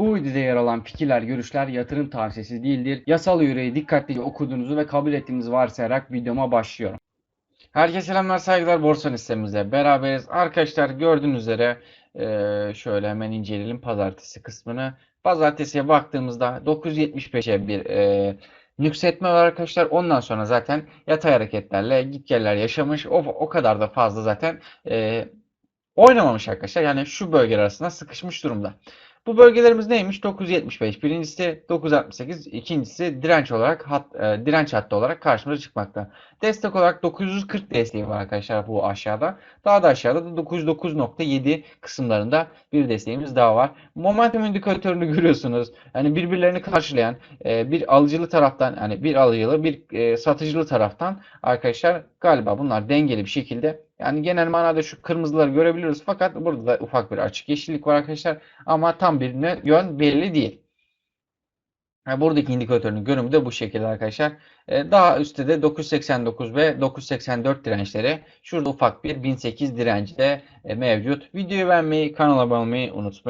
Bu videoda yer alan fikirler, görüşler yatırım tavsiyesi değildir. Yasal yüreği dikkatlice okuduğunuzu ve kabul ettiğinizi varsayarak videoma başlıyorum. Herkese selamlar, saygılar. Borsa listemizle beraberiz. Arkadaşlar gördüğünüz üzere eee, şöyle hemen inceleyelim pazartesi kısmını. Pazartesiye baktığımızda 9.75'e bir eee yükseltme var arkadaşlar. Ondan sonra zaten yatay hareketlerle gitgeller yaşamış. O, o kadar da fazla zaten eee, oynamamış arkadaşlar. Yani şu bölgeler arasında sıkışmış durumda. Bu bölgelerimiz neymiş? 975. Birincisi 968. ikincisi direnç olarak hat, e, direnç hattı olarak karşımıza çıkmakta. Destek olarak 940 desteği var arkadaşlar bu aşağıda. Daha da aşağıda da 909.7 kısımlarında bir desteğimiz daha var. Momentum indikatörünü görüyorsunuz. Yani birbirlerini karşılayan e, bir alıcılı taraftan yani bir alıcılı bir e, satıcılı taraftan arkadaşlar galiba bunlar dengeli bir şekilde yani genel manada şu kırmızıları görebiliyoruz fakat burada da ufak bir açık yeşillik var arkadaşlar ama tam bir yön belli değil. Ha, Buradaki indikatörün görünümü de bu şekilde arkadaşlar. Ee, Daha üstte de 989 ve 984 dirençleri. Şurada ufak bir 1008 direnci de e, mevcut. Videoyu beğenmeyi, kanala abone olmayı unutmayın.